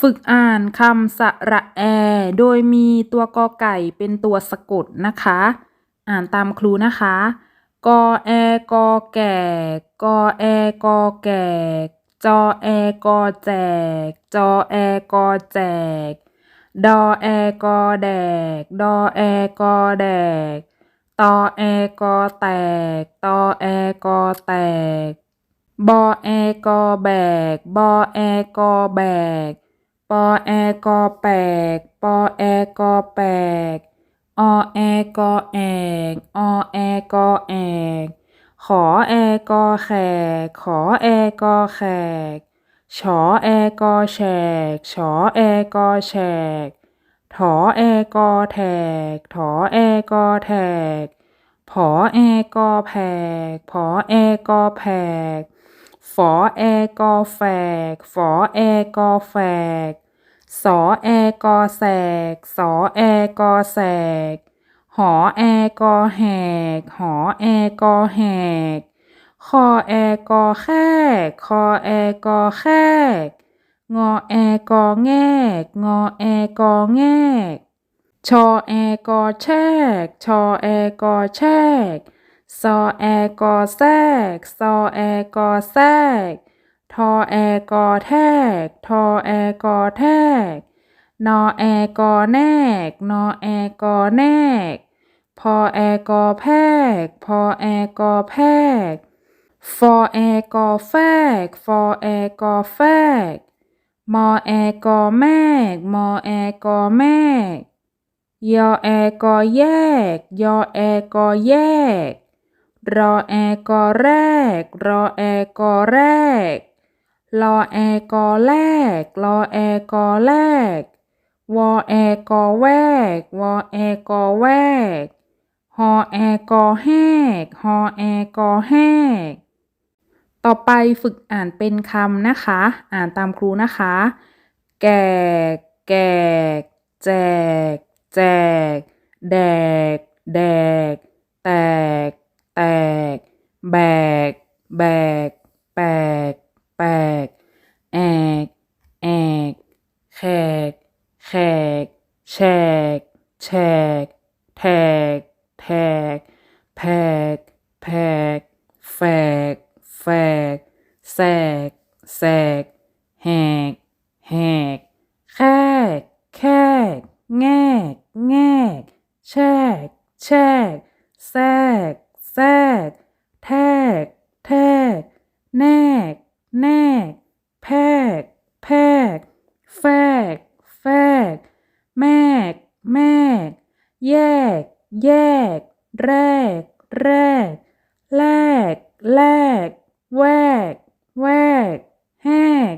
ฝึกอ่านคำสระแอ โดยมีตัวกอไก่เป็นตัวสะกดนะคะ อ่านตามครูนะคะ กอแอกอแก่ กอแอกอแก่ จอแอกอแจก จอแอกอแจก ดอแอกอแดก ดอแอกอแดก ตอแอกอแตก ตอแอกอแตก บอแอกอแบก บอแอกอแบก ปอแอกอแปกปอแอกอแปกอแอกอแอกอแอกอแอกขอแอกอแขกขอแอกอแขกฉอแอกอแฉกฉอแอกอแฉกถอแอกอแถกถอแอกอแถกผอแอกอแผกผอแอกอแผก ฝอแอกอแฝก ฝอแอกอแฝก สอแอกอแสก สอแอกอแสก หอแอกอแหก หอแอกอแหก คอแอกอแขกคอแอกอแขกงอแอกอแงก งอแอกอแงก ชอแอกอแชก ชอแอกอแชก ซอแอกอแทกซอแอกอแทกทอแอกอแทกทอแอกอแทกนอแอกอแนกนอแอกอแนกพอแอกอแพกพอแอกอแพกฟอแอกอแฟกฟอแอกอแฟกมอแอกอแมกมอแอกอแมกยอแอกอแยก ยอแอกอแยก รอแอกอแรก รอแอกอแรก ลอแอกอแลกลอแอกอแลกวอแอกอแวก วอแอกอแวก หอแอกอแหก หอแอกอแหก ต่อไปฝึกอ่านเป็นคำนะคะ อ่านตามครูนะคะ แกกแกก แจก แจก แดก แดก แตกแตก แบก แบก แปก แปก แอก แอก แขก แขก แฉก แฉก แทก แทก แพก แพก แฝก แฝก แสก แสก แหก แหก แคก แคก แงก แงก แชก แชก แทก แทก แนก แนก แพก แพก แฟก แฟก แมก แม่ แยก แยก แรก แรก แลก แลก แวก แวก แหก